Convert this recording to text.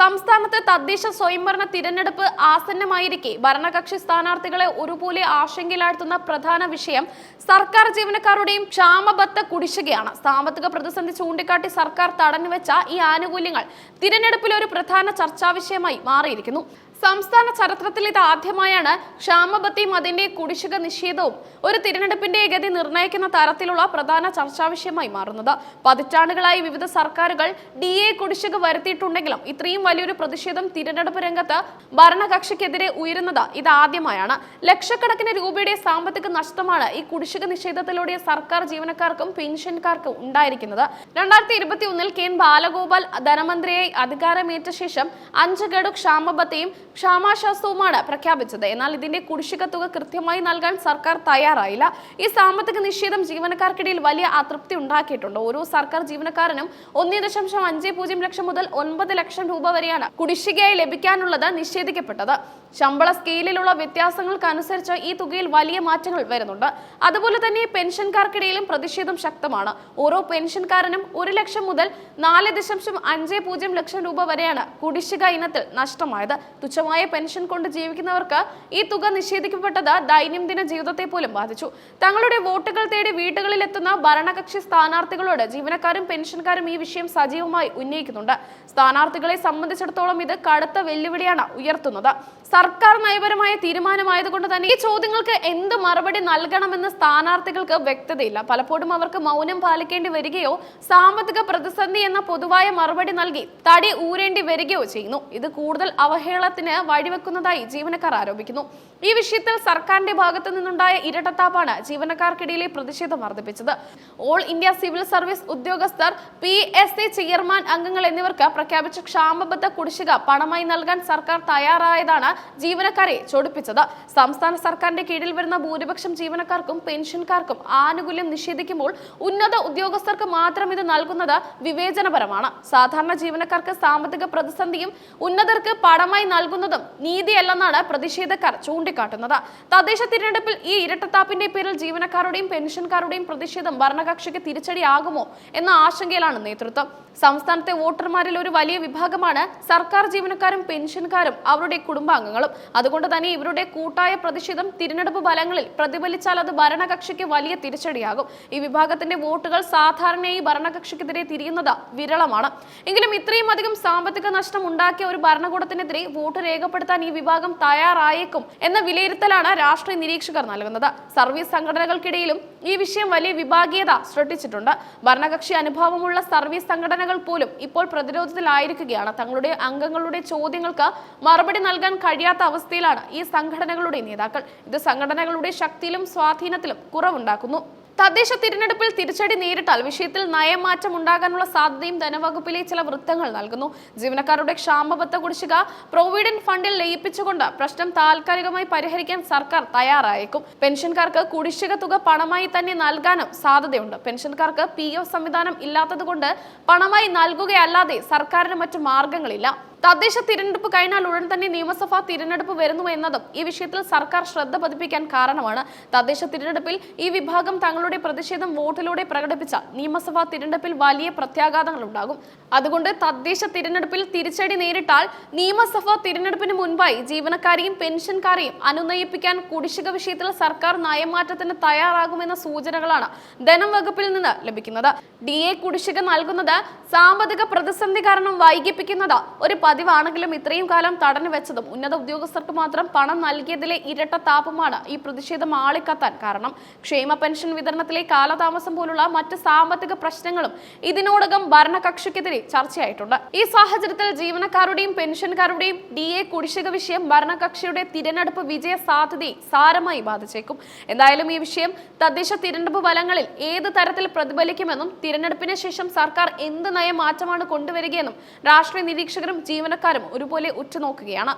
സംസ്ഥാനത്ത് തദ്ദേശ സ്വയംഭരണ തിരഞ്ഞെടുപ്പ് ആസന്നമായിരിക്കെ. ഭരണകക്ഷി സ്ഥാനാർത്ഥികളെ ഒരുപോലെ ആശങ്കയിലാഴ്ത്തുന്ന പ്രധാന വിഷയം സർക്കാർ ജീവനക്കാരുടെയും ക്ഷാമബത്ത കുടിശ്ശികയാണ്. സാമ്പത്തിക പ്രതിസന്ധി ചൂണ്ടിക്കാട്ടി സർക്കാർ തടഞ്ഞുവെച്ച ഈ ആനുകൂല്യങ്ങൾ തിരഞ്ഞെടുപ്പിൽ ഒരു പ്രധാന ചർച്ചാ വിഷയമായി മാറിയിരിക്കുന്നു. സംസ്ഥാന ചരിത്രത്തിൽ ഇത് ആദ്യമായാണ്. ക്ഷാമബത്തിയും അതിന്റെ കുടിശ്ശിക നിഷേധവും ഒരു തിരഞ്ഞെടുപ്പിന്റെ ഗതി നിർണയിക്കുന്ന തരത്തിലുള്ള പ്രധാന ചർച്ചാവിഷയമായി മാറുന്നത്. പതിറ്റാണ്ടുകളായി വിവിധ സർക്കാരുകൾ ഡി എ കുടിശ്ശിക വരുത്തിയിട്ടുണ്ടെങ്കിലും ഇത്രയും വലിയൊരു പ്രതിഷേധം തിരഞ്ഞെടുപ്പ് രംഗത്ത് ഭരണകക്ഷിക്കെതിരെ ഉയരുന്നത് ഇതാദ്യമായാണ് ലക്ഷക്കണക്കിന് രൂപയുടെ സാമ്പത്തിക നഷ്ടമാണ് ഈ കുടിശ്ശിക നിഷേധത്തിലൂടെ സർക്കാർ ജീവനക്കാർക്കും പെൻഷൻകാർക്കും ഉണ്ടായിരിക്കുന്നത്. രണ്ടായിരത്തി ഇരുപത്തി ഒന്നിൽ കെ ബാലഗോപാൽ ധനമന്ത്രിയായി അധികാരമേറ്റ ശേഷം അഞ്ച് ഗഡു ക്ഷാമബത്തയും ക്ഷാമാശ്വാസവുമാണ് പ്രഖ്യാപിച്ചത്. എന്നാൽ ഇതിന്റെ കുടിശ്ശിക തുക കൃത്യമായി നൽകാൻ സർക്കാർ തയ്യാറായില്ല. ഈ സാമ്പത്തിക നിഷേധം ജീവനക്കാർക്കിടയിൽ വലിയ അതൃപ്തി ഉണ്ടാക്കിയിട്ടുണ്ട്. ഓരോ സർക്കാർ ജീവനക്കാരനും ഒന്നേ ദശാംശം അഞ്ച് പൂജ്യം ലക്ഷം മുതൽ ഒൻപത് ലക്ഷം രൂപ വരെയാണ് കുടിശ്ശികയായി ലഭിക്കാനുള്ളത് നിഷേധിക്കപ്പെട്ടത്. ശമ്പള സ്കെയിലിലുള്ള വ്യത്യാസങ്ങൾക്കനുസരിച്ച് ഈ തുകയിൽ വലിയ മാറ്റങ്ങൾ വരുന്നുണ്ട്. അതുപോലെ തന്നെ പെൻഷൻകാർക്കിടയിലും പ്രതിഷേധം ശക്തമാണ്. ഓരോ പെൻഷൻകാരനും ഒരു ലക്ഷം മുതൽ നാല് ദശാംശം അഞ്ച് പൂജ്യം ലക്ഷം രൂപ വരെയാണ് കുടിശ്ശിക ഇനത്തിൽ നഷ്ടമായത്. തുച്ഛമായ പെൻഷൻ കൊണ്ട് ജീവിക്കുന്നവർക്ക് ഈ തുക നിഷേധിക്കപ്പെട്ടത് ദൈനംദിന ജീവിതത്തെ പോലും ബാധിച്ചു. തങ്ങളുടെ വോട്ടുകൾ തേടി വീടുകളിൽ എത്തുന്ന ഭരണകക്ഷി സ്ഥാനാർത്ഥികളോട് ജീവനക്കാരും പെൻഷൻകാരും ഈ വിഷയം സജീവമായി ഉന്നയിക്കുന്നുണ്ട്. സ്ഥാനാർത്ഥികളെ സംബന്ധിച്ചിടത്തോളം ഇത് കടുത്ത വെല്ലുവിളിയാണ് ഉയർത്തുന്നത്. സർക്കാർ നയപരമായ തീരുമാനമായതുകൊണ്ട് തന്നെ ഈ ചോദ്യങ്ങൾക്ക് എന്ത് മറുപടി നൽകണമെന്ന് സ്ഥാനാർത്ഥികൾക്ക് വ്യക്തതയില്ല. പലപ്പോഴും അവർക്ക് മൗനം പാലിക്കേണ്ടി വരികയോ സാമ്പത്തിക പ്രതിസന്ധി എന്ന പൊതുവായ മറുപടി നൽകി തടി ഊരേണ്ടി വരികയോ ചെയ്യുന്നു. ഇത് കൂടുതൽ വഴിവെക്കുന്നതായി ജീവനക്കാർ ആരോപിക്കുന്നു. ഈ വിഷയത്തിൽ സർക്കാരിന്റെ ഭാഗത്തു നിന്നുണ്ടായ ഇരട്ടത്താപ്പാണ് ജീവനക്കാർക്കിടയിലെ പ്രതിഷേധം വർദ്ധിപ്പിച്ചത്. ഓൾ ഇന്ത്യ സിവിൽ സർവീസ് ഉദ്യോഗസ്ഥർ പി എസ് സി ചെയർമാൻ അംഗങ്ങൾ എന്നിവർക്ക് പ്രഖ്യാപിച്ച ക്ഷാമബദ്ധ കുടിശ്ശിക പണമായി നൽകാൻ സർക്കാർ തയ്യാറായതാണ് ജീവനക്കാരെ ചൊടിപ്പിച്ചത്. സംസ്ഥാന സർക്കാരിന്റെ കീഴിൽ വരുന്ന ഭൂരിപക്ഷം ജീവനക്കാർക്കും പെൻഷൻകാർക്കും ആനുകൂല്യം നിഷേധിക്കുമ്പോൾ ഉന്നത ഉദ്യോഗസ്ഥർക്ക് മാത്രം ഇത് നൽകുന്നത് വിവേചനപരമാണ്. സാധാരണ ജീവനക്കാർക്ക് സാമ്പത്തിക പ്രതിസന്ധിയും ഉന്നതർക്ക് പണമായി നൽകുന്നതും നീതിയല്ലെന്നാണ് പ്രതിഷേധക്കാർ ചൂണ്ടിക്കാട്ടുന്നത്. തദ്ദേശ തിരഞ്ഞെടുപ്പിൽ ഈ ഇരട്ടത്താപ്പിന്റെ പേരിൽ ജീവനക്കാരുടെയും പെൻഷൻകാരുടെയും പ്രതിഷേധം ഭരണകക്ഷിക്ക് തിരിച്ചടിയാകുമോ എന്ന ആശങ്കയിലാണ് നേതൃത്വം. സംസ്ഥാനത്തെ വോട്ടർമാരിൽ ഒരു വലിയ വിഭാഗമാണ് സർക്കാർ ജീവനക്കാരും പെൻഷൻകാരും അവരുടെ കുടുംബാംഗങ്ങളും. അതുകൊണ്ട് തന്നെ ഇവരുടെ കൂട്ടായ പ്രതിഷേധം തിരഞ്ഞെടുപ്പ് ഫലങ്ങളിൽ പ്രതിഫലിച്ചാൽ അത് ഭരണകക്ഷിക്ക് വലിയ തിരിച്ചടിയാകും. ഈ വിഭാഗത്തിന്റെ വോട്ടുകൾ സാധാരണയായി ഭരണകക്ഷിക്കെതിരെ തിരിയുന്നത് വിരളമാണ്. എങ്കിലും ഇത്രയും അധികം സാമ്പത്തിക നഷ്ടം ഉണ്ടാക്കിയ ഒരു ഭരണകൂടത്തിനെതിരെ വോട്ട് രേഖപ്പെടുത്താൻ ഈ വിഭാഗം തയ്യാറായേക്കും എന്ന വിലയിരുത്തലാണ് രാഷ്ട്രീയ നിരീക്ഷകർ നൽകുന്നത്. സർവീസ് സംഘടനകൾക്കിടയിലും ഈ വിഷയം വലിയ വിഭാഗീയത സൃഷ്ടിച്ചിട്ടുണ്ട്. ഭരണകക്ഷി അനുഭവമുള്ള സർവീസ് സംഘടനകൾ പോലും ഇപ്പോൾ പ്രതിരോധത്തിലായിരിക്കുകയാണ്. തങ്ങളുടെ അംഗങ്ങളുടെ ചോദ്യങ്ങൾക്ക് മറുപടി നൽകാൻ കഴിയാത്ത അവസ്ഥയിലാണ് ഈ സംഘടനകളുടെ നേതാക്കൾ. ഇത് സംഘടനകളുടെ ശക്തിയിലും സ്വാധീനത്തിലും കുറവുണ്ടാക്കുന്നു. തദ്ദേശ തിരഞ്ഞെടുപ്പിൽ തിരിച്ചടി നേരിട്ടാൽ വിഷയത്തിൽ നയമാറ്റം ഉണ്ടാകാനുള്ള സാധ്യതയും ധനവകുപ്പിലെ ചില വൃത്തങ്ങൾ നൽകുന്നു. ജീവനക്കാരുടെ ക്ഷാമബത്ത കുടിശ്ശിക പ്രൊവിഡന്റ് ഫണ്ടിൽ ലയിപ്പിച്ചുകൊണ്ട് പ്രശ്നം താൽക്കാലികമായി പരിഹരിക്കാൻ സർക്കാർ തയ്യാറായേക്കും. പെൻഷൻകാർക്ക് കുടിശ്ശിക തുക പണമായി തന്നെ നൽകാനും സാധ്യതയുണ്ട്. പെൻഷൻകാർക്ക് പി സംവിധാനം ഇല്ലാത്തതുകൊണ്ട് പണമായി നൽകുകയല്ലാതെ സർക്കാരിന് മറ്റു മാർഗങ്ങളില്ല. തദ്ദേശ തിരഞ്ഞെടുപ്പ് കഴിഞ്ഞാൽ ഉടൻ തന്നെ നിയമസഭാ തിരഞ്ഞെടുപ്പ് വരുന്നു എന്നതും ഈ വിഷയത്തിൽ സർക്കാർ ശ്രദ്ധ പതിപ്പിക്കാൻ കാരണമാണ്. തദ്ദേശ തിരഞ്ഞെടുപ്പിൽ ഈ വിഭാഗം തങ്ങളുടെ പ്രതിഷേധം വോട്ടിലൂടെ പ്രകടിപ്പിച്ചാൽ നിയമസഭാ തിരഞ്ഞെടുപ്പിൽ വലിയ പ്രത്യാഘാതങ്ങൾ ഉണ്ടാകും. അതുകൊണ്ട് തദ്ദേശ തിരഞ്ഞെടുപ്പിൽ തിരിച്ചടി നേരിട്ടാൽ നിയമസഭാ തിരഞ്ഞെടുപ്പിന് മുൻപായി ജീവനക്കാരെയും പെൻഷൻകാരെയും അനുനയിപ്പിക്കാൻ കുടിശ്ശിക വിഷയത്തിൽ സർക്കാർ നയമാറ്റത്തിന് തയ്യാറാകുമെന്ന സൂചനകളാണ് ധനം വകുപ്പിൽ നിന്ന് ലഭിക്കുന്നത്. ഡി എ കുടിശ്ശിക നൽകുന്നത് സാമ്പത്തിക പ്രതിസന്ധി കാരണം വൈകിപ്പിക്കുന്നത് ഒരു പതിവാണെങ്കിലും ഇത്രയും കാലം തടഞ്ഞു വെച്ചതും ഉന്നത ഉദ്യോഗസ്ഥർക്ക് മാത്രം പണം നൽകിയതിലെ ഇരട്ട താപമാണ് ഈ പ്രതിഷേധം ആളിക്കത്താൻ കാരണം. ക്ഷേമ പെൻഷൻ വിതരണത്തിലെ കാലതാമസം പോലുള്ള മറ്റ് സാമ്പത്തിക പ്രശ്നങ്ങളും ഇതിനോടകം ഭരണകക്ഷിക്കെതിരെ ചർച്ചയായിട്ടുണ്ട്. ഈ സാഹചര്യത്തിൽ ജീവനക്കാരുടെയും പെൻഷൻകാരുടെയും ഡി എ കുടിശ്ശിക വിഷയം ഭരണകക്ഷിയുടെ തിരഞ്ഞെടുപ്പ് വിജയ സാധ്യതയെ സാരമായി ബാധിച്ചേക്കും. എന്തായാലും ഈ വിഷയം തദ്ദേശ തിരഞ്ഞെടുപ്പ് ഫലങ്ങളിൽ ഏത് തരത്തിൽ പ്രതിഫലിക്കുമെന്നും തിരഞ്ഞെടുപ്പിന് ശേഷം സർക്കാർ എന്ത് നയമാറ്റമാണ് കൊണ്ടുവരികയെന്നും രാഷ്ട്രീയ നിരീക്ഷകരും ജീവനക്കാരും ഒരുപോലെ ഉറ്റുനോക്കുകയാണ്.